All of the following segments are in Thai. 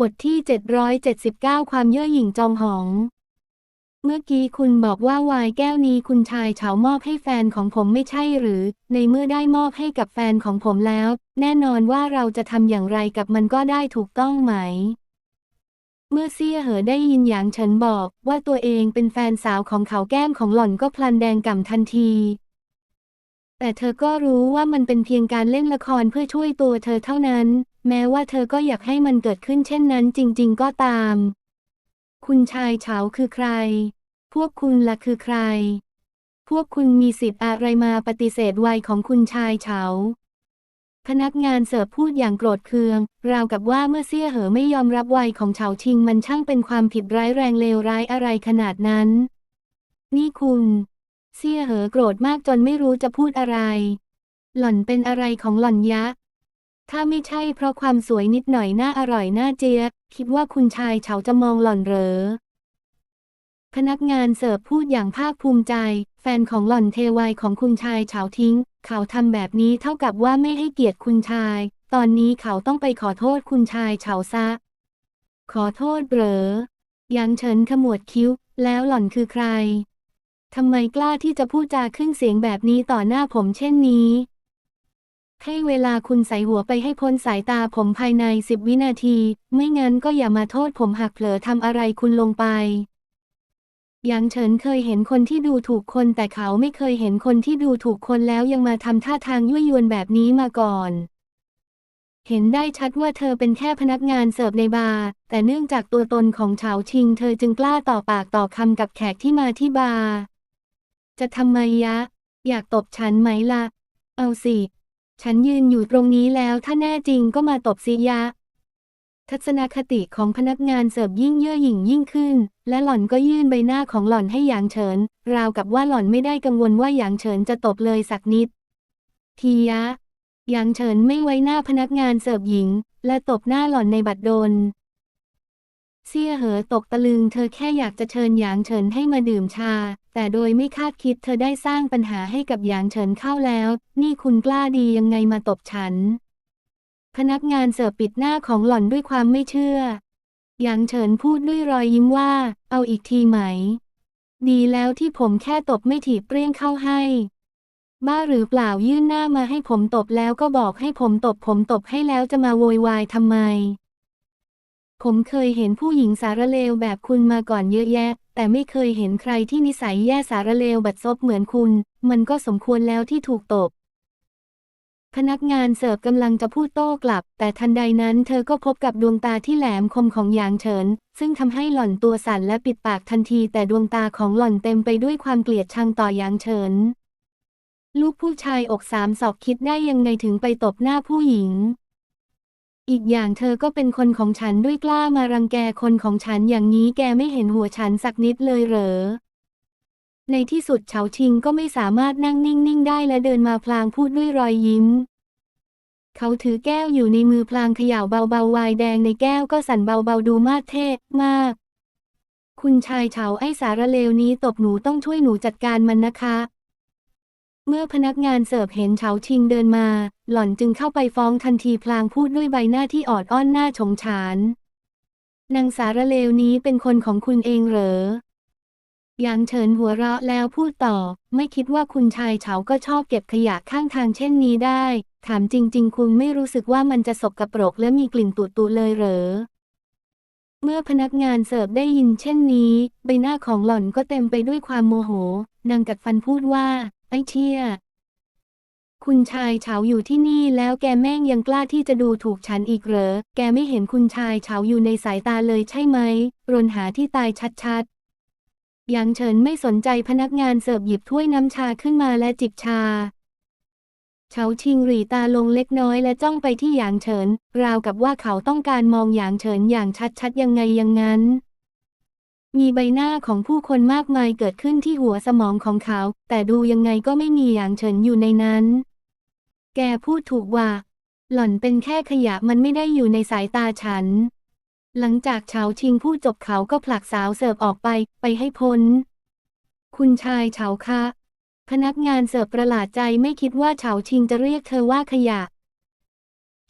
บทที่ 779 ความเย่อหยิ่งจองหอง เมื่อกี้คุณบอกว่าไวน์แก้วนี้คุณชายเฉามอบให้แฟนของผมไม่ใช่หรือ ในเมื่อได้มอบให้กับแฟนของผมแล้ว แน่นอนว่าเราจะทำอย่างไรกับมันก็ได้ถูกต้องไหม เมื่อเซี่ยเหอได้ยินหยางเฉินบอกว่าตัวเองเป็นแฟนสาวของเขาแก้มของหล่อนก็พลันแดงก่ำทันทีแต่เธอก็รู้ว่ามันเป็นเพียงการเล่นละครเพื่อช่วยตัวเธอเท่านั้น แม้ว่าเธอก็อยากให้มันเกิดขึ้นเช่นนั้นจริง ๆ ก็ตาม คุณชายเฉาคือใคร พวกคุณล่ะคือใคร พวกคุณมีสิทธิ์อะไรมาปฏิเสธวัยของคุณชายเฉา พนักงานเสิร์ฟพูดอย่างโกรธเคือง ราวกับว่าเมื่อเซี่ยเหอไม่ยอมรับวัยของเฉาชิงมันช่างเป็นความผิดร้ายแรงเลวร้ายอะไรขนาดนั้น นี่คุณเซี่ยเหอโกรธมากจนไม่รู้จะพูดอะไร หล่อนเป็นอะไรของหล่อนยะ ถ้าไม่ใช่เพราะความสวยนิดหน่อยน่าอร่อยน่าเจี๊ยบคิดว่าคุณชายเฉาจะมองหล่อนเหรอ พนักงานเสิร์ฟพูดอย่างภาคภูมิใจ แฟนของหล่อนเทวายของคุณชายเฉาทิ้ง เขาทำแบบนี้เท่ากับว่าไม่ให้เกียรติคุณชาย ตอนนี้เขาต้องไปขอโทษคุณชายเฉาซะ ขอโทษเหรอยังเฉินขมวดคิ้ว แล้วหล่อนคือใครทำไมกล้าที่จะพูดจาขึ้นเสียงแบบนี้ต่อหน้าผมเช่นนี้ ให้เวลาคุณใส่หัวไปให้พ้นสายตาผมภายในสิบวินาที ไม่งั้นก็อย่ามาโทษผมหากเผลอทำอะไรคุณลงไปยังเฉินเคยเห็นคนที่ดูถูกคนแต่เขาไม่เคยเห็นคนที่ดูถูกคนแล้วยังมาทำท่าทางยั่วยวนแบบนี้มาก่อน เห็นได้ชัดว่าเธอเป็นแค่พนักงานเสิร์ฟในบาร์ แต่เนื่องจากตัวตนของเฉาชิง เธอจึงกล้าต่อปากต่อคำกับแขกที่มาที่บาร์ จะทำไมยะ อยากตบฉันไหมล่ะ เอาสิ ฉันยืนอยู่ตรงนี้แล้วถ้าแน่จริงก็มาตบซียะ ทัศนคติของพนักงานเสิร์ฟยิ่งเย่อหยิ่งยิ่งขึ้น และหล่อนก็ยื่นใบหน้าของหล่อนให้หยางเฉิน ราวกับว่าหล่อนไม่ได้กังวลว่าหยางเฉินจะตบเลยสักนิด ทียะหยางเฉินไม่ไว้หน้าพนักงานเสิร์ฟหญิง และตบหน้าหล่อนในบัดดล เซี่ยเหอตกตะลึงเธอแค่อยากจะเชิญหยางเฉินให้มาดื่มชา แต่โดยไม่คาดคิดเธอได้สร้างปัญหาให้กับหยางเฉินเข้าแล้ว นี่คุณกล้าดียังไงมาตบฉัน พนักงานเสิร์ฟปิดหน้าของหล่อนด้วยความไม่เชื่อ หยางเฉินพูดด้วยรอยยิ้มว่า เอาอีกทีไหม ดีแล้วที่ผมแค่ตบไม่ถีบเปรี้ยงเข้าให้ บ้าหรือเปล่ายื่นหน้ามาให้ผมตบแล้วก็บอกให้ผมตบผมตบให้แล้วจะมาโวยวายทำไม ผมเคยเห็นผู้หญิงสารเลวแบบคุณมาก่อนเยอะแยะ แต่ไม่เคยเห็นใครที่นิสัยแย่สารเลวบัดซบเหมือนคุณ มันก็สมควรแล้วที่ถูกตบ พนักงานเสิร์ฟกำลังจะพูดโต้กลับ แต่ทันใดนั้นเธอก็พบกับดวงตาที่แหลมคมของหยางเฉิน ซึ่งทำให้หล่อนตัวสั่นและปิดปากทันที แต่ดวงตาของหล่อนเต็มไปด้วยความเกลียดชังต่อหยางเฉิน ลูกผู้ชายอกสามศอกคิดได้ยังไงถึงไปตบหน้าผู้หญิง อีกอย่างเธอก็เป็นคนของฉันด้วยกล้ามารังแกคนของฉันอย่างนี้แกไม่เห็นหัวฉันสักนิดเลยเหรอ ในที่สุดเฉาชิงก็ไม่สามารถนั่งนิ่งๆได้และเดินมาพลางพูดด้วยรอยยิ้ม เขาถือแก้วอยู่ในมือพลางเขย่าเบาๆวน์แดงในแก้วก็สั่นเบาๆดูมาดเท่มาก คุณชายเฉาไอ้สารเลวนี้ตบหนูต้องช่วยหนูจัดการมันนะคะ เมื่อพนักงานเสิร์ฟเห็นเฉาชิงเดินมา หล่อนจึงเข้าไปฟ้องทันทีพลางพูดด้วยใบหน้าที่ออดอ้อนหน้าฉงฉานนางสารเลวนี้เป็นคนของคุณเองเหรอหยางเฉินหัวเราะแล้วพูดต่อ ไม่คิดว่าคุณชายเฉาก็ชอบเก็บขยะข้างทางเช่นนี้ได้ ถามจริง ๆ คุณไม่รู้สึกว่ามันจะสกปรกและมีกลิ่นตุ่ๆเลยเหรอ เมื่อพนักงานเสิร์ฟได้ยินเช่นนี้ ใบหน้าของหล่อนก็เต็มไปด้วยความโมโห นางกัดฟันพูดว่า ไอ้เชี่ย คุณชายเฉาอยู่ที่นี่แล้วแกแม่งยังกล้าที่จะดูถูกฉันอีกเหรอ แกไม่เห็นคุณชายเฉาอยู่ในสายตาเลยใช่ไหม รนหาที่ตายชัดๆ หยางเฉินไม่สนใจพนักงานเสิร์ฟหยิบถ้วยน้ำชาขึ้นมาและจิบชาเฉาชิงหรีตาลงเล็กน้อยและจ้องไปที่หยางเฉิน ราวกับว่าเขาต้องการมองหยางเฉินอย่างชัดๆยังไงอย่างนั้น มีใบหน้าของผู้คนมากมายเกิดขึ้นที่หัวสมองของเขา แต่ดูยังไงก็ไม่มีหยางเฉินอยู่ในนั้น แกพูดถูกว่า หล่อนเป็นแค่ขยะมันไม่ได้อยู่ในสายตาฉัน หลังจากเฉาชิงพูดจบเขาก็ผลักสาวเสิร์ฟออกไป ไปให้พ้น คุณชายเฉาคะ พนักงานเสิร์ฟประหลาดใจไม่คิดว่าเฉาชิงจะเรียกเธอว่าขยะ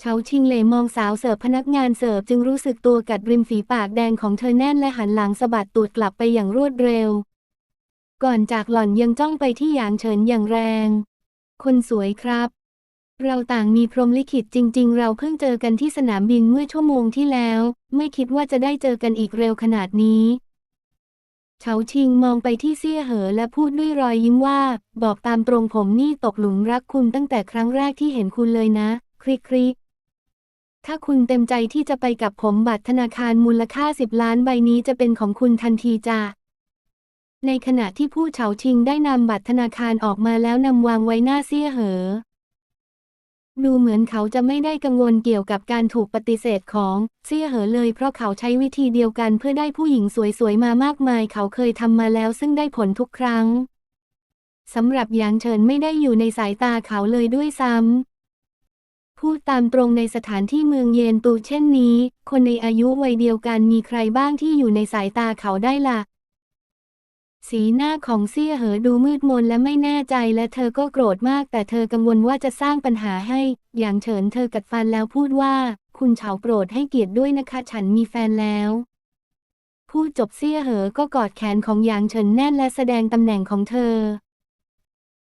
เฉาชิงเลมองสาวเสิร์ฟพนักงานเสิร์ฟจึงรู้สึกตัวกัดริมฝีปากแดงของเธอแน่นและหันหลังสะบัดตูดกลับไปอย่างรวดเร็ว ก่อนจากหล่อนยังจ้องไปที่หยางเฉินอย่างแรง คนสวยครับ เราต่างมีพรหมลิขิตจริง ๆ เราเพิ่งเจอกันที่สนามบินเมื่อชั่วโมงที่แล้ว ไม่คิดว่าจะได้เจอกันอีกเร็วขนาดนี้เฉาชิงมองไปที่เซี่ยเหอและพูดด้วยรอยยิ้มว่า บอกตามตรงผมนี่ตกหลุมรักคุณตั้งแต่ครั้งแรกที่เห็นคุณเลยนะคริกคริก ถ้าคุณเต็มใจที่จะไปกับผมบัตรธนาคารมูลค่าสิบล้านใบนี้จะเป็นของคุณทันทีจ้ะในขณะที่ผู้เฉาชิงได้นำบัตรธนาคารออกมาแล้วนำวางไว้หน้าเซี่ยเหอ ดูเหมือนเขาจะไม่ได้กังวลเกี่ยวกับการถูกปฏิเสธของเซี่ยเหอเลย เพราะเขาใช้วิธีเดียวกันเพื่อได้ผู้หญิงสวยๆมามากมาย เขาเคยทำมาแล้วซึ่งได้ผลทุกครั้งสำหรับหยางเฉินไม่ได้อยู่ในสายตาเขาเลยด้วยซ้ำ พูดตามตรงในสถานที่เมืองเยนตูเช่นนี้ คนในอายุวัยเดียวกันมีใครบ้างที่อยู่ในสายตาเขาได้ล่ะ สีหน้าของเซี่ยเหอดูมืดมนและไม่แน่ใจและเธอก็โกรธมาก แต่เธอกังวลว่าจะสร้างปัญหาให้ อย่างเฉินเธอกัดฟันแล้วพูดว่า คุณเฉาโปรดให้เกียรติด้วยนะคะ ฉันมีแฟนแล้วพูดจบเซี่ยเหอก็กอดแขนของหยางเฉินแน่นและแสดงตำแหน่งของเธอ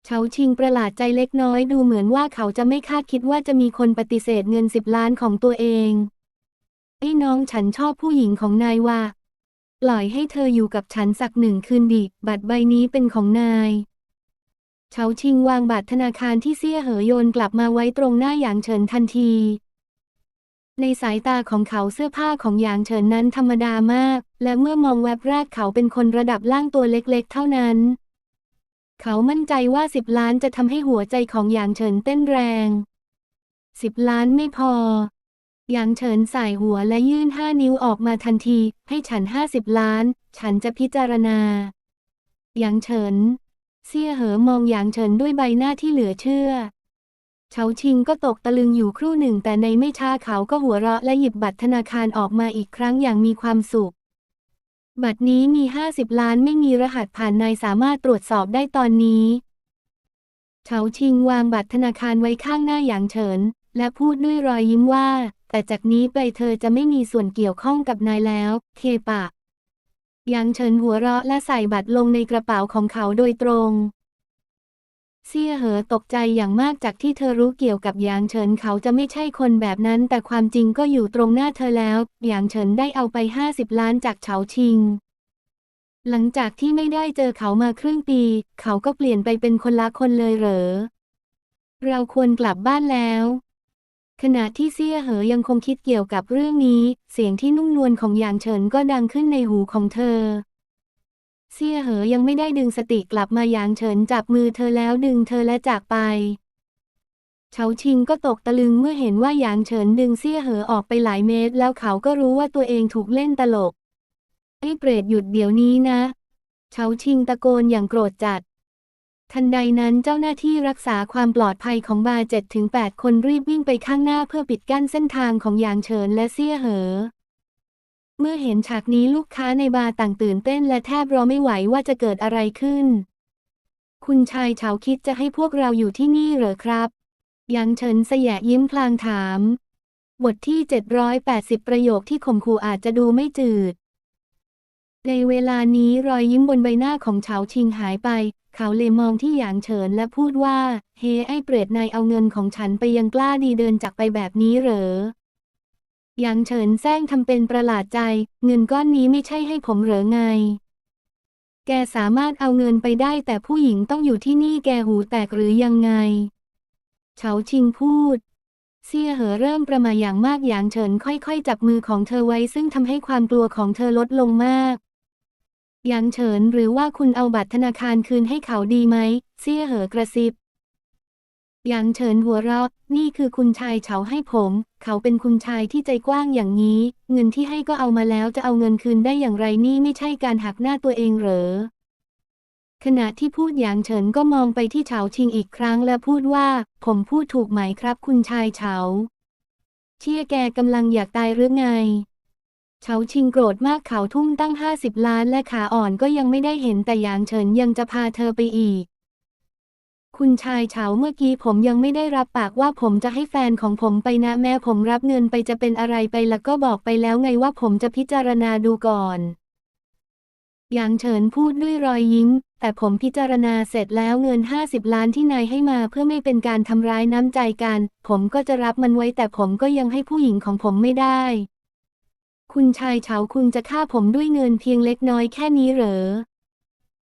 เฉาชิงประหลาดใจเล็กน้อยดูเหมือนว่าเขาจะไม่คาดคิดว่าจะมีคนปฏิเสธเงินสิบล้านของตัวเอง ไอ้น้องฉันชอบผู้หญิงของนายว่า ปล่อยให้เธออยู่กับฉันสักหนึ่งคืนดิ บัตรใบนี้เป็นของนายเฉาชิงวางบัตรธนาคารที่เซี่ยเหอโยนกลับมาไว้ตรงหน้าหยางเฉินทันที ในสายตาของเขาเสื้อผ้าของหยางเฉินนั้นธรรมดามาก และเมื่อมองแวบแรกเขาเป็นคนระดับล่างตัวเล็กๆ เท่านั้น เขามั่นใจว่าสิบล้านจะทำให้หัวใจของหยางเฉินเต้นแรงสิบล้านไม่พอหยางเฉินใส่หัวและยื่นห้านิ้วออกมาทันที ให้ฉันห้าสิบล้าน ฉันจะพิจารณาหยางเฉินเซี่ยเหอมองหยางเฉินด้วยใบหน้าที่เหลือเชื่อเฉาชิงก็ตกตะลึงอยู่ครู่หนึ่งแต่ในไม่ช้าเขาก็หัวเราะและหยิบบัตรธนาคารออกมาอีกครั้งอย่างมีความสุข บัตรนี้มี 50 ล้านไม่มีรหัสผ่านนายสามารถตรวจสอบได้ตอนนี้ เฉาชิงวางบัตรธนาคารไว้ข้างหน้าหยางเฉิน และพูดด้วยรอยยิ้มว่า แต่จากนี้ไปเธอจะไม่มีส่วนเกี่ยวข้องกับนายแล้ว เคปะ หยางเฉินหัวเราะและใส่บัตรลงในกระเป๋าของเขาโดยตรง เซี่ยเหอตกใจอย่างมากจากที่เธอรู้เกี่ยวกับหยางเฉินเขาจะไม่ใช่คนแบบนั้น แต่ความจริงก็อยู่ตรงหน้าเธอแล้วหยางเฉินได้เอาไป 50 ล้านจากเฉาชิง หลังจากที่ไม่ได้เจอเขามาครึ่งปี เขาก็เปลี่ยนไปเป็นคนละคนเลยเหรอ เราควรกลับบ้านแล้ว ขณะที่เซี่ยเหอยังคงคิดเกี่ยวกับเรื่องนี้ เสียงที่นุ่มนวลของหยางเฉินก็ดังขึ้นในหูของเธอ เซี่ยเหอยังไม่ได้ดึงสติกลับมาหยางเฉินจับมือเธอแล้วดึงเธอและจากไปเฉาชิงก็ตกตะลึงเมื่อเห็นว่าหยางเฉินดึงเซี่ยเหอออกไปหลายเมตร แล้วเขาก็รู้ว่าตัวเองถูกเล่นตลก ไอ้เปรตหยุดเดี๋ยวนี้นะเฉาชิงตะโกนอย่างโกรธจัด ทันใดนั้นเจ้าหน้าที่รักษาความปลอดภัยของบาร์7ถึง8คนรีบวิ่งไปข้างหน้าเพื่อปิดกั้นเส้นทางของหยางเฉินและเซี่ยเหอ เมื่อเห็นฉากนี้ลูกค้าในบาร์ต่างตื่นเต้นและแทบรอไม่ไหวว่าจะเกิดอะไรขึ้น คุณชายเฉาคิดจะให้พวกเราอยู่ที่นี่เหรอครับหยางเฉินสยะยิ้มพลางถาม บทที่ 780 ประโยคที่ข่มขู่อาจจะดูไม่จืด ในเวลานี้รอยยิ้มบนใบหน้าของเฉาชิงหายไป เขาเลยมองที่หยางเฉินและพูดว่า เฮ้ไอ้เปรตนายเอาเงินของฉันไปยังกล้าดีเดินจากไปแบบนี้เหรอ หยางเฉินแซงทำเป็นประหลาดใจ เงินก้อนนี้ไม่ใช่ให้ผมเหรอไง แกสามารถเอาเงินไปได้แต่ผู้หญิงต้องอยู่ที่นี่แกหูแตกหรือยังไง เฉาชิงพูด เซี่ยเหอเริ่มประมาอย่างมากหยางเฉินค่อยๆ จับมือของเธอไว้ซึ่งทำให้ความกลัวของเธอลดลงมาก หยางเฉินหรือว่าคุณเอาบัตรธนาคารคืนให้เขาดีไหม เซี่ยเหอกระซิบ หยางเฉินหัวเราะ นี่คือคุณชายเฉาให้ผม เขาเป็นคุณชายที่ใจกว้างอย่างนี้ เงินที่ให้ก็เอามาแล้วจะเอาเงินคืนได้อย่างไรนี่ไม่ใช่การหักหน้าตัวเองเหรอ ขณะที่พูดหยางเฉินก็มองไปที่เฉาชิงอีกครั้งและพูดว่า ผมพูดถูกไหมครับคุณชายเฉา เชี่ยแกกำลังอยากตายหรือไงเฉาชิงโกรธมากเขาทุ่มตั้งห้าสิบล้านและขาอ่อนก็ยังไม่ได้เห็นแต่หยางเฉินยังจะพาเธอไปอีก คุณชายเฉาเมื่อกี้ผมยังไม่ได้รับปากว่าผมจะให้แฟนของผมไปนะแม้ผมรับเงินไปจะเป็นอะไรไปแล้วก็บอกไปแล้วไงว่าผมจะพิจารณาดูก่อนหยางเฉินพูดด้วยรอยยิ้ม แต่ผมพิจารณาเสร็จแล้วเงิน 50 ล้านที่นายให้มาเพื่อไม่เป็นการทำร้ายน้ำใจกัน ผมก็จะรับมันไว้แต่ผมก็ยังให้ผู้หญิงของผมไม่ได้ คุณชายเฉาคุณจะฆ่าผมด้วยเงินเพียงเล็กน้อยแค่นี้เหรอ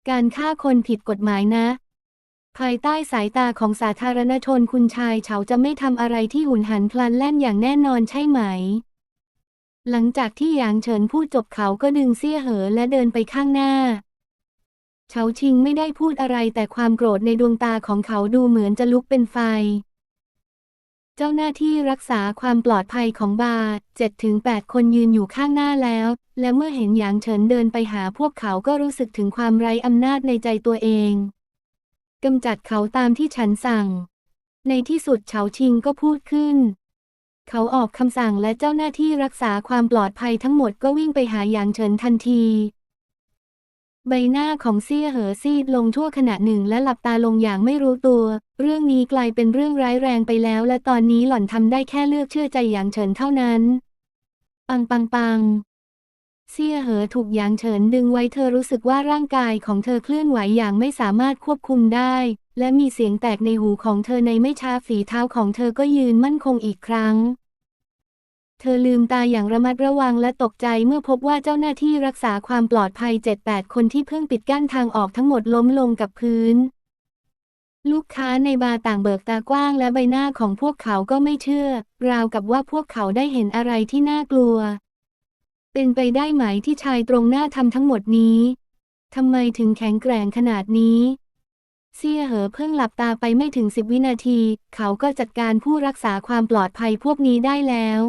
การฆ่าคนผิดกฎหมายนะ ภายใต้สายตาของสาธารณชนคุณชายเฉาจะไม่ทำอะไรที่หุนหันพลันแล่นอย่างแน่นอนใช่ไหม หลังจากที่หยางเฉินพูดจบเขาก็ดึงเสี้ยเหอและเดินไปข้างหน้า เฉาชิงไม่ได้พูดอะไรแต่ความโกรธในดวงตาของเขาดูเหมือนจะลุกเป็นไฟ เจ้าหน้าที่รักษาความปลอดภัยของบาร์7-8คนยืนอยู่ข้างหน้าแล้ว และเมื่อเห็นหยางเฉินเดินไปหาพวกเขาก็รู้สึกถึงความไร้อำนาจในใจตัวเอง กำจัดเขาตามที่ฉันสั่ง ในที่สุดเฉาชิงก็พูดขึ้น เขาออกคำสั่งและเจ้าหน้าที่รักษาความปลอดภัยทั้งหมดก็วิ่งไปหาหยางเฉินทันที ใบหน้าของเซี่ยเหอซีดลงชั่วขณะหนึ่งและหลับตาลงอย่างไม่รู้ตัว เรื่องนี้กลายเป็นเรื่องร้ายแรงไปแล้ว และตอนนี้หล่อนทำได้แค่เลือกเชื่อใจหยางเฉินเท่านั้น ปังปังปัง เซี่ยเหอถูกหยางเฉินดึงไว้เธอรู้สึกว่าร่างกายของเธอเคลื่อนไหวอย่างไม่สามารถควบคุมได้ และมีเสียงแตกในหูของเธอในไม่ช้าฝีเท้าของเธอก็ยืนมั่นคงอีกครั้ง เธอลืมตาอย่างระมัดระวังและตกใจเมื่อพบว่าเจ้าหน้าที่รักษาความปลอดภัย 7-8 คนที่เพิ่งปิดกั้นทางออกทั้งหมดล้มลงกับพื้น ลูกค้าในบาร์ต่างเบิกตากว้างและใบหน้าของพวกเขาก็ไม่เชื่อ ราวกับว่าพวกเขาได้เห็นอะไรที่น่ากลัว เป็นไปได้ไหมที่ชายตรงหน้าทำทั้งหมดนี้ทำไมถึงแข็งแกร่งขนาดนี้ เซี่ยเหอเพิ่งหลับตาไปไม่ถึงสิบวินาที เขาก็จัดการผู้รักษาความปลอดภัยพวกนี้ได้แล้ว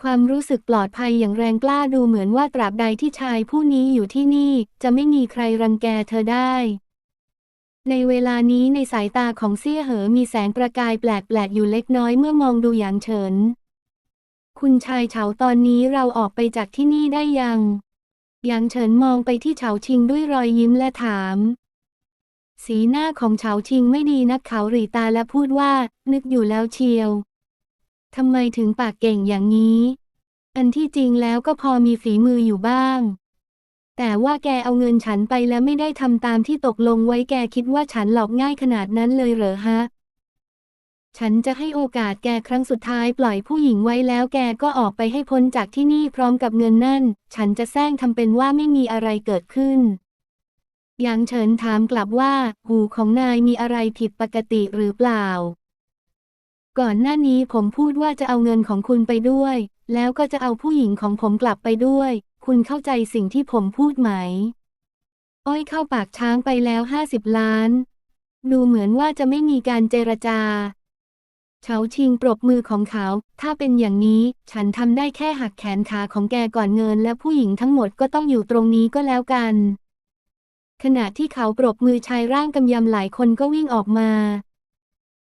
ความรู้สึกปลอดภัยอย่างแรงกล้าดูเหมือนว่าตราบใดที่ชายผู้นี้อยู่ที่นี่ จะไม่มีใครรังแกเธอได้ ในเวลานี้ในสายตาของเซี่ยเหอมีแสงประกายแปลกๆอยู่เล็กน้อยเมื่อมองดูหยางเฉิน คุณชายเฉาตอนนี้เราออกไปจากที่นี่ได้ยัง หยางเฉินมองไปที่เฉาชิงด้วยรอยยิ้มและถาม สีหน้าของเฉาชิงไม่ดีนักเขาหรีตาและพูดว่า นึกอยู่แล้วเชียวทำไมถึงปากเก่งอย่างนี้ อันที่จริงแล้วก็พอมีฝีมืออยู่บ้าง แต่ว่าแกเอาเงินฉันไปแล้วไม่ได้ทำตามที่ตกลงไว้แกคิดว่าฉันหลอกง่ายขนาดนั้นเลยเหรอฮะ ฉันจะให้โอกาสแกครั้งสุดท้ายปล่อยผู้หญิงไว้แล้วแกก็ออกไปให้พ้นจากที่นี่พร้อมกับเงินนั่น ฉันจะแซงทำเป็นว่าไม่มีอะไรเกิดขึ้นหยางเฉินถามกลับว่า หูของนายมีอะไรผิดปกติหรือเปล่า ก่อนหน้านี้ผมพูดว่าจะเอาเงินของคุณไปด้วย แล้วก็จะเอาผู้หญิงของผมกลับไปด้วย คุณเข้าใจสิ่งที่ผมพูดไหม อ้อยเข้าปากช้างไปแล้วห้าสิบล้าน ดูเหมือนว่าจะไม่มีการเจรจา เฉาชิงปรบมือของเขา ถ้าเป็นอย่างนี้ ฉันทำได้แค่หักแขนขาของแกก่อนเงิน และผู้หญิงทั้งหมดก็ต้องอยู่ตรงนี้ก็แล้วกัน ขณะที่เขาปรบมือชายร่างกำยำหลายคนก็วิ่งออกมา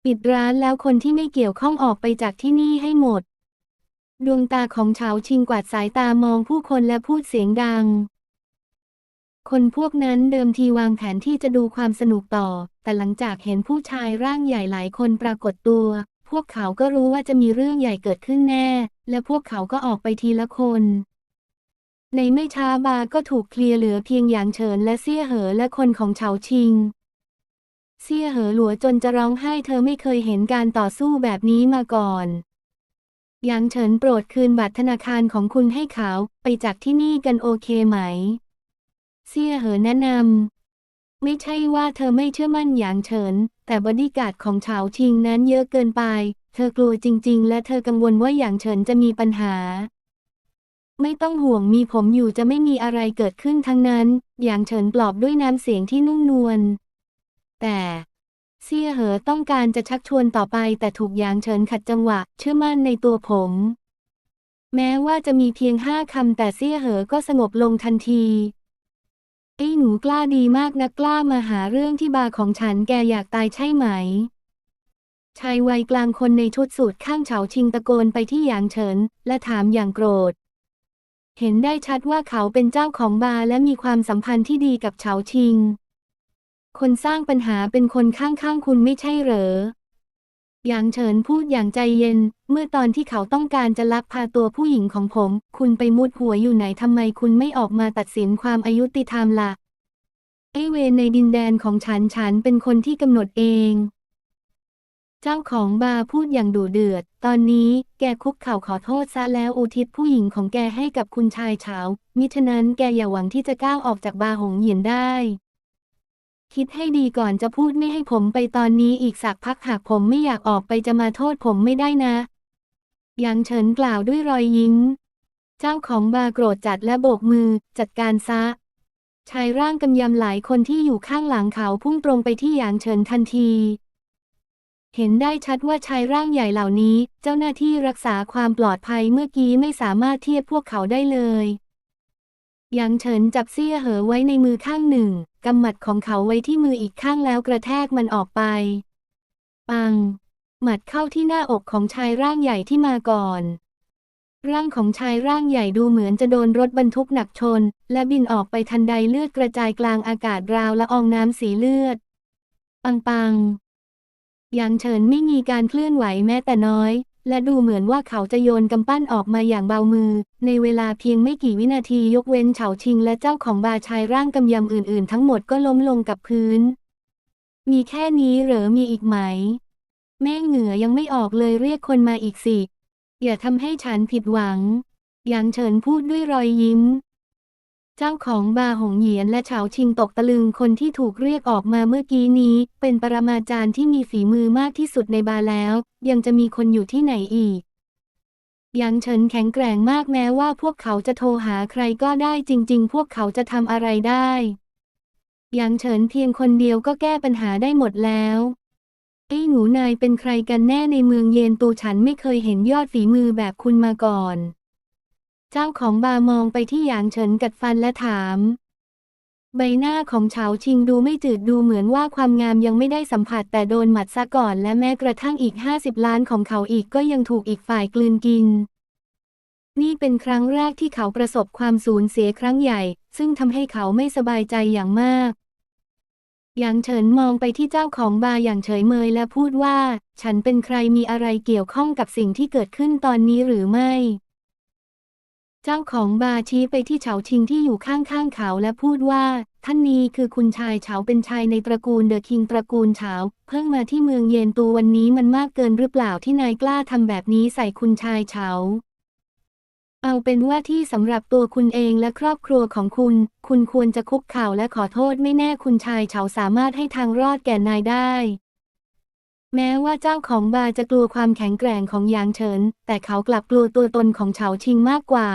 ปิดร้านแล้วคนที่ไม่เกี่ยวข้องออกไปจากที่นี่ให้หมด ดวงตาของเฉาชิงกวาดสายตามองผู้คนและพูดเสียงดังคนพวกนั้นเดิมทีวางแผนที่จะดูความสนุกต่อ แต่หลังจากเห็นผู้ชายร่างใหญ่หลายคนปรากฏตัว พวกเขาก็รู้ว่าจะมีเรื่องใหญ่เกิดขึ้นแน่ และพวกเขาก็ออกไปทีละคน ในไม่ช้าบาก็ถูกเคลียร์เหลือเพียงหยางเฉินและเซี่ยเหอและคนของเฉาชิง เซี่ยเหอหลัวจนจะร้องไห้เธอไม่เคยเห็นการต่อสู้แบบนี้มาก่อนหยางเฉินโปรดคืนบัตรธนาคารของคุณให้เขาไปจากที่นี่กันโอเคไหม เซี่ยเหอแนะนำ ไม่ใช่ว่าเธอไม่เชื่อมั่นหยางเฉิน แต่บอดี้การ์ดของเฉาชิงนั้นเยอะเกินไป เธอกลัวจริง ๆ และเธอกังวลว่าหยางเฉินจะมีปัญหา ไม่ต้องห่วงมีผมอยู่จะไม่มีอะไรเกิดขึ้นทั้งนั้น หยางเฉินปลอบด้วยน้ำเสียงที่นุ่มนวล แต่เซี่ยเหอต้องการจะชักชวนต่อไปแต่ถูกหยางเฉินขัดจังหวะ เชื่อมั่นในตัวผม แม้ว่าจะมีเพียงห้าคำแต่เซี่ยเหอก็สงบลงทันที ไอ้หนูกล้าดีมากนะกล้ามาหาเรื่องที่บาร์ของฉันแกอยากตายใช่ไหม ชายวัยกลางคนในชุดสูทข้างเฉาชิงตะโกนไปที่หยางเฉิน และถามอย่างโกรธ เห็นได้ชัดว่าเขาเป็นเจ้าของบาร์และมีความสัมพันธ์ที่ดีกับเฉาชิง คนสร้างปัญหาเป็นคนข้างๆคุณไม่ใช่เหรอ หยางเฉินพูดอย่างใจเย็น เมื่อตอนที่เขาต้องการจะลักพาตัวผู้หญิงของผม คุณไปมุดหัวอยู่ไหนทำไมคุณไม่ออกมาตัดสินความอายุติธรรมล่ะ ไอเวรในดินแดนของฉันฉันเป็นคนที่กำหนดเอง เจ้าของบาร์พูดอย่างดุเดือด ตอนนี้แกคุกเข่าขอโทษซะแล้วอุทิศผู้หญิงของแกให้กับคุณชายเฉามิฉะนั้นแกอย่าหวังที่จะก้าวออกจากบาร์หงเหยียนได้ คิดให้ดีก่อนจะพูดไม่ให้ผมไปตอนนี้อีกสักพักหากผมไม่อยากออกไปจะมาโทษผมไม่ได้นะยางเฉินกล่าวด้วยรอยยิ้ม เจ้าของบาร์โกรธจัดและโบกมือจัดการซะ ชายร่างกำยำหลายคนที่อยู่ข้างหลังเขาพุ่งตรงไปที่หยางเฉินทันที เห็นได้ชัดว่าชายร่างใหญ่เหล่านี้ เจ้าหน้าที่รักษาความปลอดภัยเมื่อกี้ไม่สามารถเทียบพวกเขาได้เลย หยางเฉินจับเสี้ยเหอไว้ในมือข้างหนึ่งกำหมัดของเขาไว้ที่มืออีกข้างแล้วกระแทกมันออกไป ปัง หมัดเข้าที่หน้าอกของชายร่างใหญ่ที่มาก่อน ร่างของชายร่างใหญ่ดูเหมือนจะโดนรถบรรทุกหนักชน และบินออกไปทันใดเลือดกระจายกลางอากาศราวละอองน้ำสีเลือด ปังปังหยางเฉินไม่มีการเคลื่อนไหวแม้แต่น้อย และดูเหมือนว่าเขาจะโยนกำปั้นออกมาอย่างเบามือ ในเวลาเพียงไม่กี่วินาทียกเว้นเฉาชิงและเจ้าของบาร์ชายร่างกำยำอื่นๆ ทั้งหมดก็ล้มลงกับพื้น มีแค่นี้หรือมีอีกไหม แม่เหงื่อยังไม่ออกเลยเรียกคนมาอีกสิ อย่าทำให้ฉันผิดหวัง หยางเฉินพูดด้วยรอยยิ้ม เจ้าของบาร์หงเหยียนและเฉาชิงตกตะลึงคนที่ถูกเรียกออกมาเมื่อกี้นี้ เป็นปรมาจารย์ที่มีฝีมือมากที่สุดในบาร์แล้ว ยังจะมีคนอยู่ที่ไหนอีกยางเฉินแข็งแกร่งมากแม้ว่าพวกเขาจะโทรหาใครก็ได้จริง ๆ พวกเขาจะทำอะไรได้ยางเฉินเพียงคนเดียวก็แก้ปัญหาได้หมดแล้วไอ้หนูนายเป็นใครกันแน่ในเมืองเยนตูฉันไม่เคยเห็นยอดฝีมือแบบคุณมาก่อน เจ้าของบาร์มองไปที่หยางเฉินกัดฟันและถาม ใบหน้าของเฉาชิงดูไม่จืดดูเหมือนว่าความงามยังไม่ได้สัมผัสแต่โดนหมัดซะก่อนและแม้กระทั่งอีก 50 ล้านของเขาอีกก็ยังถูกอีกฝ่ายกลืนกิน นี่เป็นครั้งแรกที่เขาประสบความสูญเสียครั้งใหญ่ ซึ่งทำให้เขาไม่สบายใจอย่างมากหยางเฉินมองไปที่เจ้าของบาร์อย่างเฉยเมยและพูดว่า ฉันเป็นใครมีอะไรเกี่ยวข้องกับสิ่งที่เกิดขึ้นตอนนี้หรือไม่ เจ้าของบาร์ชี้ไปที่เฉาชิงที่อยู่ข้างๆเขาและพูดว่า ท่านนี้คือคุณชายเฉาเป็นชายในตระกูลเดอะคิงตระกูลเฉาเพิ่งมาที่เมืองเยนตูวันนี้มันมากเกินหรือเปล่าที่นายกล้าทำแบบนี้ใส่คุณชายเฉาเอาเป็นว่าที่สำหรับตัวคุณเองและครอบครัวของคุณ คุณควรจะคุกเข่าและขอโทษไม่แน่คุณชายเฉาสามารถให้ทางรอดแก่นายได้ แม้ว่าเจ้าของบาร์จะกลัวความแข็งแกร่งของหยางเฉิน แต่เขากลับกลัวตัวตนของเฉาชิงมากกว่า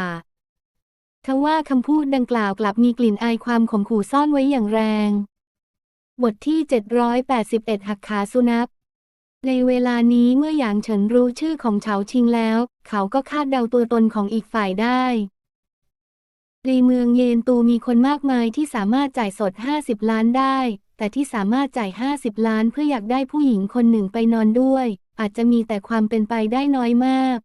ทว่าคำพูดดังกล่าวกลับมีกลิ่นอายความขมขู่ซ่อนไว้อย่างแรง บทที่ 781 หักขาสุนัข ในเวลานี้เมื่อหยางเฉินรู้ชื่อของเฉาชิงแล้ว เขาก็คาดเดาตัวตนของอีกฝ่ายได้ในเมืองเยนตูมีคนมากมายที่สามารถจ่ายสด 50 ล้านได้ แต่ที่สามารถจ่าย 50 ล้านเพื่ออยากได้ผู้หญิงคนหนึ่งไปนอนด้วย อาจจะมีแต่ความเป็นไปได้น้อยมาก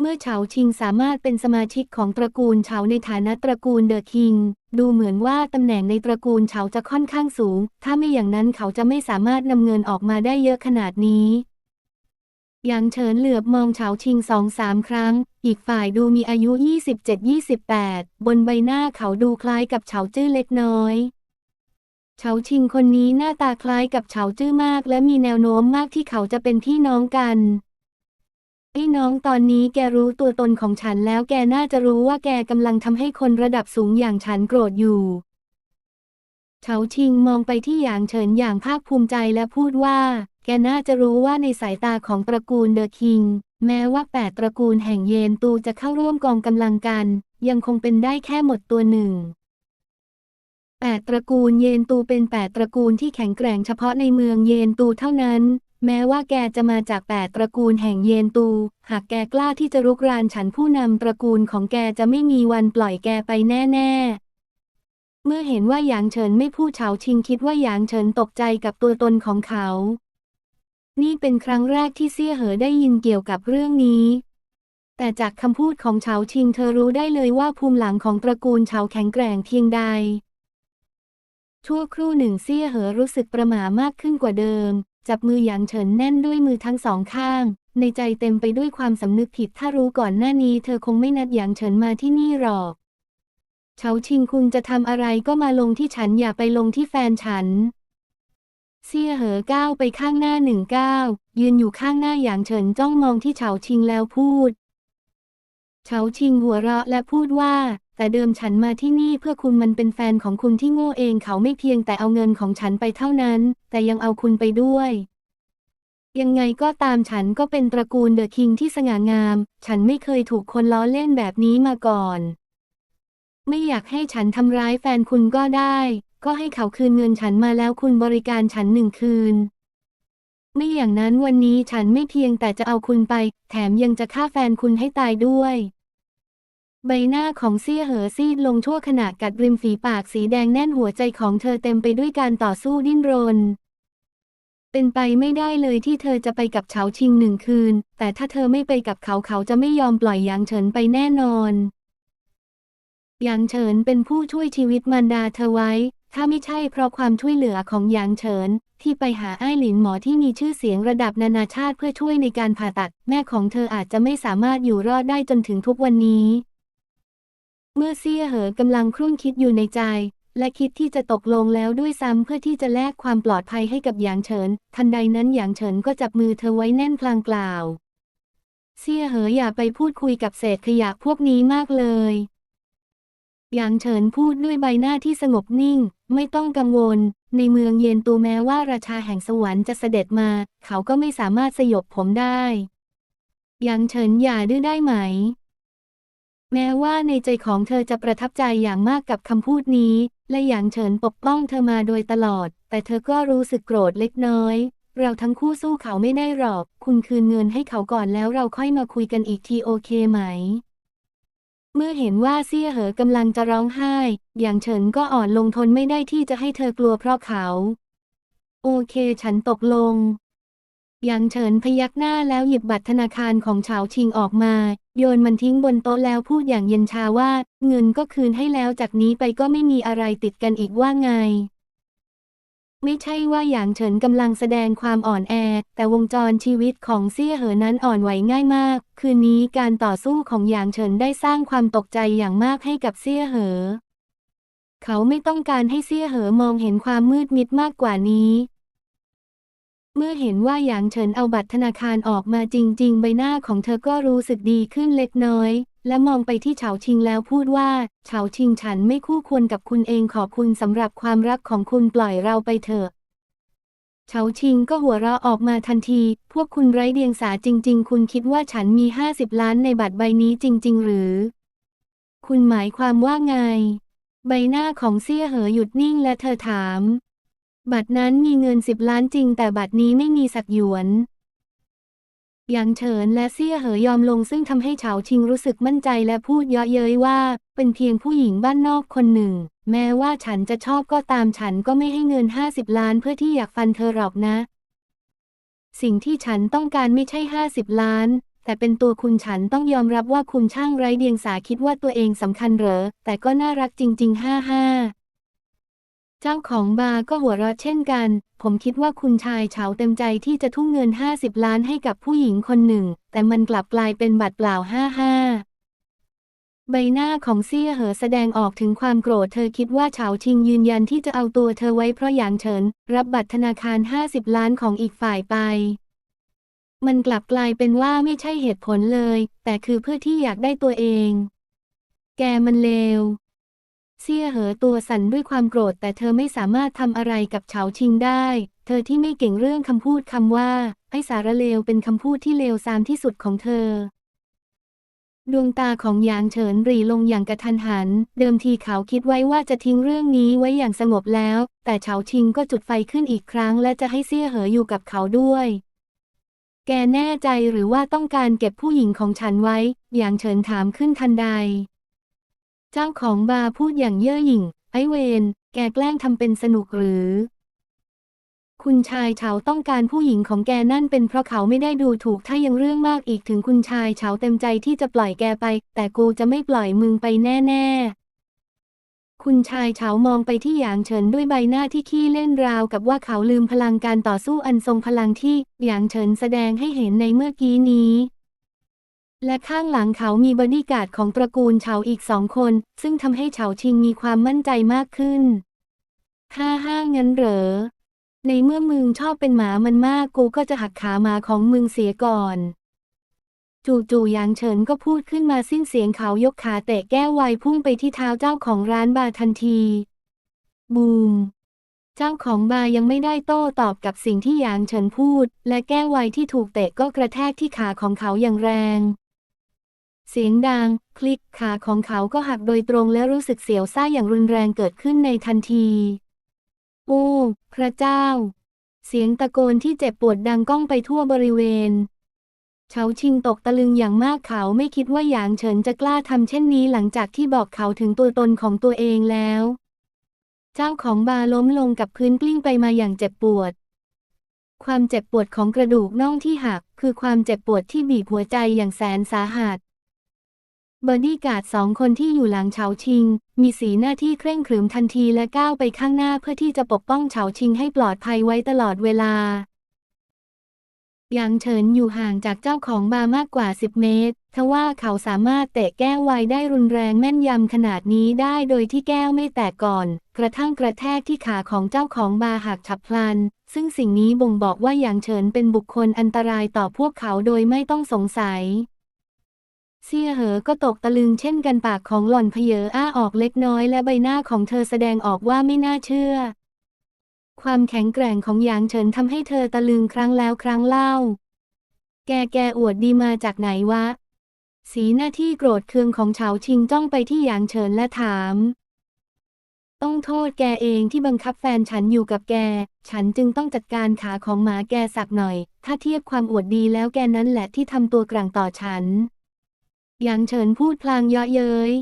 เมื่อเฉาชิงสามารถเป็นสมาชิกของตระกูลเฉาในฐานะตระกูลเดอะคิง ดูเหมือนว่าตำแหน่งในตระกูลเฉาจะค่อนข้างสูง ถ้าไม่อย่างนั้นเขาจะไม่สามารถนำเงินออกมาได้เยอะขนาดนี้หยางเฉินเหลือบมองเฉาชิงสองสามครั้ง อีกฝ่ายดูมีอายุ 27-28 บนใบหน้าเขาดูคล้ายกับเฉาจื้อเล็กน้อย เฉาชิงคนนี้หน้าตาคล้ายกับเฉาจื้อมาก และมีแนวโน้มมากที่เขาจะเป็นพี่น้องกันไอ้น้องตอนนี้แกรู้ตัวตนของฉันแล้วแกน่าจะรู้ว่าแกกำลังทำให้คนระดับสูงอย่างฉันโกรธอยู่เฉาชิงมองไปที่หยางเฉินอย่างภาคภูมิใจและพูดว่า แกน่าจะรู้ว่าในสายตาของตระกูลเดอะคิง แม้ว่าแปดตระกูลแห่งเยนตูจะเข้าร่วมกองกำลังกัน ยังคงเป็นได้แค่หมดตัวหนึ่ง แปดตระกูลเยนตูเป็นแปดตระกูลที่แข็งแกร่งเฉพาะในเมืองเยนตูเท่านั้น แม้ว่าแกจะมาจากแปดตระกูลแห่งเยนตู หากแกกล้าที่จะรุกรานฉันผู้นำตระกูลของแกจะไม่มีวันปล่อยแกไปแน่ๆเมื่อเห็นว่าหยางเฉินไม่พูดเฉาชิงคิดว่าหยางเฉินตกใจกับตัวตนของเขา นี่เป็นครั้งแรกที่เซี่ยเหอได้ยินเกี่ยวกับเรื่องนี้ แต่จากคำพูดของเฉาชิงเธอรู้ได้เลยว่าภูมิหลังของตระกูลเฉาแข็งแกร่งเพียงใด ชั่วครู่หนึ่งเซี่ยเหอรู้สึกประหม่ามากขึ้นกว่าเดิม จับมือหยางเฉินแน่นด้วยมือทั้งสองข้าง ในใจเต็มไปด้วยความสำนึกผิดถ้ารู้ก่อนหน้านี้เธอคงไม่นัดหยางเฉินมาที่นี่หรอกเฉาชิงคุณจะทำอะไรก็มาลงที่ฉันอย่าไปลงที่แฟนฉัน เซี่ยเหอก้าวไปข้างหน้าหนึ่งก้าวยืนอยู่ข้างหน้าหยางเฉินจ้องมองที่เฉาชิงแล้วพูดเฉาชิงหัวเราะและพูดว่า แต่เดิมฉันมาที่นี่เพื่อคุณมันเป็นแฟนของคุณที่โง่เองเขาไม่เพียงแต่เอาเงินของฉันไปเท่านั้น แต่ยังเอาคุณไปด้วย ยังไงก็ตามฉันก็เป็นตระกูลเดอะคิงที่สง่างาม ฉันไม่เคยถูกคนล้อเล่นแบบนี้มาก่อน ไม่อยากให้ฉันทำร้ายแฟนคุณก็ได้ ก็ให้เขาคืนเงินฉันมาแล้วคุณบริการฉันหนึ่งคืนไม่อย่างนั้นวันนี้ฉันไม่เพียงแต่จะเอาคุณไป แถมยังจะฆ่าแฟนคุณให้ตายด้วย ใบหน้าของเซี่ยเหอซีดลงชั่วขณะกัดริมฝีปากสีแดงแน่นหัวใจของเธอเต็มไปด้วยการต่อสู้ดิ้นรน เป็นไปไม่ได้เลยที่เธอจะไปกับเฉาชิงหนึ่งคืน แต่ถ้าเธอไม่ไปกับเขาเขาจะไม่ยอมปล่อยหยางเฉินไปแน่นอนหยางเฉินเป็นผู้ช่วยชีวิตมารดาเธอไว้ ถ้าไม่ใช่เพราะความช่วยเหลือของหยางเฉิน ที่ไปหาไอ้หลินหมอที่มีชื่อเสียงระดับนานาชาติเพื่อช่วยในการผ่าตัด แม่ของเธออาจจะไม่สามารถอยู่รอดได้จนถึงทุกวันนี้ เมื่อเซี่ยเหอกำลังครุ่นคิดอยู่ในใจ และคิดที่จะตกลงแล้วด้วยซ้ำเพื่อที่จะแลกความปลอดภัยให้กับหยางเฉิน ทันใดนั้นหยางเฉินก็จับมือเธอไว้แน่นพลางกล่าว เซี่ยเหออย่าไปพูดคุยกับเศษขยะพวกนี้มากเลยหยางเฉินพูดด้วยใบหน้าที่สงบนิ่ง ไม่ต้องกังวล ในเมืองเย็นตูแม้ว่าราชาแห่งสวรรค์จะเสด็จมา เขาก็ไม่สามารถสยบผมได้หยางเฉินอย่าดื้อได้ไหม แม้ว่าในใจของเธอจะประทับใจอย่างมากกับคำพูดนี้ และหยางเฉินปกป้องเธอมาโดยตลอด แต่เธอก็รู้สึกโกรธเล็กน้อย เราทั้งคู่สู้เขาไม่ได้หรอก คุณคืนเงินให้เขาก่อนแล้วเราค่อยมาคุยกันอีกทีโอเคไหม เมื่อเห็นว่าเซี่ยเหอกำลังจะร้องไห้ อย่างเฉินก็อ่อนลงทนไม่ได้ที่จะให้เธอกลัวเพราะเขา โอเค ฉันตกลง หยางเฉินพยักหน้าแล้วหยิบบัตรธนาคารของเฉาชิงออกมา โยนมันทิ้งบนโต๊ะแล้วพูดอย่างเย็นชาว่า เงินก็คืนให้แล้วจากนี้ไปก็ไม่มีอะไรติดกันอีกว่าไง ไม่ใช่ว่าหยางเฉินกำลังแสดงความอ่อนแอ แต่วงจรชีวิตของเซี่ยเหอนั้นอ่อนไหวง่ายมาก คืนนี้การต่อสู้ของหยางเฉินได้สร้างความตกใจอย่างมากให้กับเซี่ยเหอ เขาไม่ต้องการให้เซี่ยเหอมองเห็นความมืดมิดมากกว่านี้ เมื่อเห็นว่าหยางเฉินเอาบัตรธนาคารออกมาจริง ๆ ใบหน้าของเธอก็รู้สึกดีขึ้นเล็กน้อย และมองไปที่เฉาชิงแล้วพูดว่าเฉาชิงฉันไม่คู่ควรกับคุณเองขอบคุณสำหรับความรักของคุณปล่อยเราไปเถอะเฉาชิงก็หัวเราะออกมาทันที พวกคุณไร้เดียงสาจริง ๆ คุณคิดว่าฉันมีห้าสิบล้านในบัตรใบนี้จริง ๆ หรือ คุณหมายความว่าไง ใบหน้าของเซี่ยเหอหยุดนิ่งและเธอถาม บัตรนั้นมีเงินสิบล้านจริง แต่บัตรนี้ไม่มีสักหยวนหยางเฉินและเซี่ยเหอยอมลงซึ่งทำให้เฉาชิงรู้สึกมั่นใจและพูดเยาะเย้ยว่า เป็นเพียงผู้หญิงบ้านนอกคนหนึ่ง แม้ว่าฉันจะชอบก็ตามฉันก็ไม่ให้เงินห้าสิบล้านเพื่อที่อยากฟันเธอหรอกนะ สิ่งที่ฉันต้องการไม่ใช่ห้าสิบล้านแต่เป็นตัวคุณฉันต้องยอมรับว่าคุณช่างไร้เดียงสาคิดว่าตัวเองสำคัญเหรอ แต่ก็น่ารักจริง ๆ ห้าห้า เจ้าของบาร์ก็หัวเราะเช่นกัน ผมคิดว่าคุณชายเฉาเต็มใจที่จะทุ่มเงิน 50 ล้านให้กับผู้หญิงคนหนึ่ง แต่มันกลับกลายเป็นบัตรเปล่า 55 ใบหน้าของเซี่ยเหอแสดงออกถึงความโกรธ เธอคิดว่าเฉาชิงยืนยันที่จะเอาตัวเธอไว้เพราะหยางเฉิน รับบัตรธนาคาร 50 ล้านของอีกฝ่ายไป มันกลับกลายเป็นว่าไม่ใช่เหตุผลเลย แต่คือเพื่อที่อยากได้ตัวเอง แกมันเลว เซี่ยเหอตัวสั่นด้วยความโกรธ แต่เธอไม่สามารถทำอะไรกับเฉาชิงได้ เธอที่ไม่เก่งเรื่องคำพูดคำว่า ไอ้สารเลวเป็นคำพูดที่เลวซามที่สุดของเธอ ดวงตาของหยางเฉินหรีลงอย่างกระทันหัน เดิมทีเขาคิดไว้ว่าจะทิ้งเรื่องนี้ไว้อย่างสงบแล้ว แต่เฉาชิงก็จุดไฟขึ้นอีกครั้ง และจะให้เซี่ยเหออยู่กับเขาด้วยแกแน่ใจหรือว่าต้องการเก็บผู้หญิงของฉันไว้หยางเฉินถามขึ้นทันใด เจ้าของบาร์พูดอย่างเย่อหยิ่ง ไอเวน แกแกล้งทำเป็นสนุกหรือ คุณชายเฉาต้องการผู้หญิงของแกนั่นเป็นเพราะเขาไม่ได้ดูถูกถ้ายังเรื่องมากอีกถึงคุณชายเฉาเต็มใจที่จะปล่อยแกไป แต่กูจะไม่ปล่อยมึงไปแน่ๆคุณชายเฉามองไปที่หยางเฉินด้วยใบหน้าที่ขี้เล่นราวกับว่าเขาลืมพลังการต่อสู้อันทรงพลังที่หยางเฉินแสดงให้เห็นในเมื่อกี้นี้ และข้างหลังเขามีบอดี้การ์ดของตระกูลเฉาอีกสองคน ซึ่งทำให้เฉาชิงมีความมั่นใจมากขึ้น ห้าห้างั้นเหรอ ในเมื่อมึงชอบเป็นหมามันมากกูก็จะหักขาหมาของมึงเสียก่อน จู่ๆหยางเฉินก็พูดขึ้นมาสิ้นเสียงเขายกขาเตะแก้วไวพุ่งไปที่เท้าเจ้าของร้านบาร์ทันที บูมเจ้าของบาร์ยังไม่ได้โต้ตอบกับสิ่งที่หยางเฉินพูด และแก้วไวที่ถูกเตะก็กระแทกที่ขาของเขาอย่างแรง เสียงดัง คลิกขาของเขาก็หักโดยตรงและรู้สึกเสียวซ่าอย่างรุนแรงเกิดขึ้นในทันที โอ้ พระเจ้า เสียงตะโกนที่เจ็บปวดดังก้องไปทั่วบริเวณ เฉาชิงตกตะลึงอย่างมากเขาไม่คิดว่าหยางเฉินจะกล้าทำเช่นนี้หลังจากที่บอกเขาถึงตัวตนของตัวเองแล้ว เจ้าของบาร์ล้มลงกับพื้นกลิ้งไปมาอย่างเจ็บปวดความเจ็บปวดของกระดูกน่องที่หัก คือความเจ็บปวดที่บีบหัวใจอย่างแสนสาหัส บอดี้การ์ดสองคนที่อยู่หลังเฉาชิง มีสีหน้าที่เคร่งขรึมทันทีและก้าวไปข้างหน้าเพื่อที่จะปกป้องเฉาชิงให้ปลอดภัยไว้ตลอดเวลาหยางเฉินอยู่ห่างจากเจ้าของบาร์มากกว่า 10 เมตร ทว่าเขาสามารถเตะแก้วไวได้รุนแรงแม่นยำขนาดนี้ได้โดยที่แก้วไม่แตกก่อน กระทั่งกระแทกที่ขาของเจ้าของบาร์หักฉับพลัน ซึ่งสิ่งนี้บ่งบอกว่าหยางเฉินเป็นบุคคลอันตรายต่อพวกเขาโดยไม่ต้องสงสัย เซี่ยเหอก็ตกตะลึงเช่นกันปากของหล่อนเพเยออ้าออกเล็กน้อยและใบหน้าของเธอแสดงออกว่าไม่น่าเชื่อ ความแข็งแกร่งของหยางเฉินทำให้เธอตะลึงครั้งแล้วครั้งเล่า แกแกอวดดีมาจากไหนวะ สีหน้าที่โกรธเคืองของเฉาชิงจ้องไปที่หยางเฉินและถาม ต้องโทษแกเองที่บังคับแฟนฉันอยู่กับแก ฉันจึงต้องจัดการขาของหมาแกสักหน่อย ถ้าเทียบความอวดดีแล้วแกนั้นแหละที่ทำตัวกลางต่อฉัน หยางเฉินพูดพลางเยาะเย้ย